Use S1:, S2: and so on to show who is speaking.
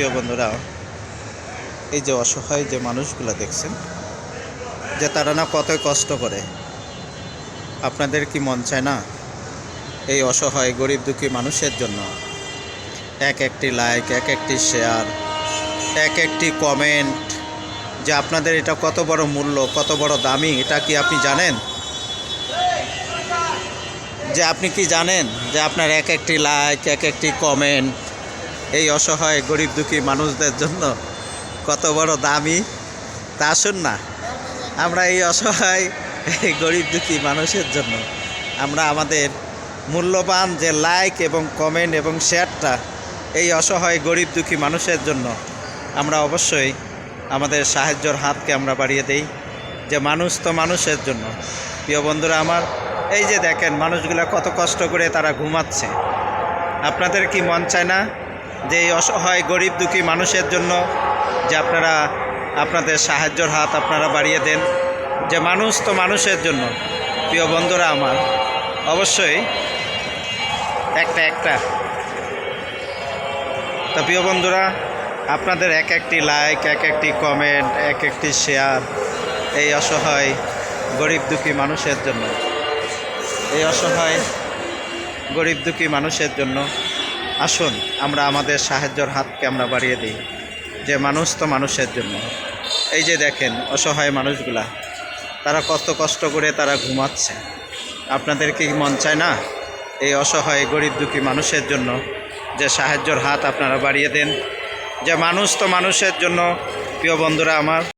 S1: প্রিয় বন্ধুরা, এই যে অসহায় যে মানুষগুলো দেখছেন, যে তারা না কতই কষ্ট করে, আপনাদের কি মন চায় না এই অসহায়, গরিব, দুঃখী মানুষের জন্য? এক একটি লাইক এক একটি শেয়ার এক একটি কমেন্ট যে আপনাদের এটা কত বড় মূল্য, কত বড় দামি, এটা কি আপনি জানেন? যে আপনি কি জানেন যে আপনার এক একটি লাইক এক একটি কমেন্ট এই অসহায় গরিব দুঃখী মানুষদের জন্য কত বড় দামি? তা আসুন না। আমরা এই অসহায়, এই গরিব দুঃখী মানুষের জন্য আমরা আমাদের মূল্যবান যে লাইক এবং কমেন্ট এবং শেয়ারটা এই অসহায়, গরিব দুঃখী মানুষের জন্য আমরা অবশ্যই আমাদের সাহায্যর হাতকে আমরা বাড়িয়ে দেই। যে মানুষ তো মানুষের জন্য। প্রিয় বন্ধুরা আমার, এই যে দেখেন মানুষগুলো কত কষ্ট করে তারা ঘুমাচ্ছে। আপনাদের কি মন চায় না? যে এই অসহায়, গরিব, দুঃখী মানুষের জন্য যে আপনারা আপনাদের সাহায্যর হাত আপনারা বাড়িয়ে দেন। যে মানুষ তো মানুষের জন্য, প্রিয় বন্ধুরা আমার, অবশ্যই একটা একটা। তো প্রিয় বন্ধুরা, আপনাদের এক একটি লাইক এক একটি কমেন্ট এক একটি শেয়ার এই অসহায়, গরিব, দুঃখী মানুষের জন্য। এই অসহায়, গরিব, দুঃখী মানুষের জন্য। আসুন, আমরা আমাদের সাহায্যর হাতকে আমরা বাড়িয়ে দিই। যে মানুষ তো মানুষের জন্য। এই যে দেখেন, অসহায় মানুষগুলা, তারা কত কষ্ট করে তারা ঘুমাচ্ছে। আপনাদের কি মন চায় না? এই অসহায়, গরিব দুঃখী মানুষের জন্য যে সাহায্যর হাত আপনারা বাড়িয়ে দেন। যে মানুষ তো মানুষের জন্য, প্রিয় বন্ধুরা আমার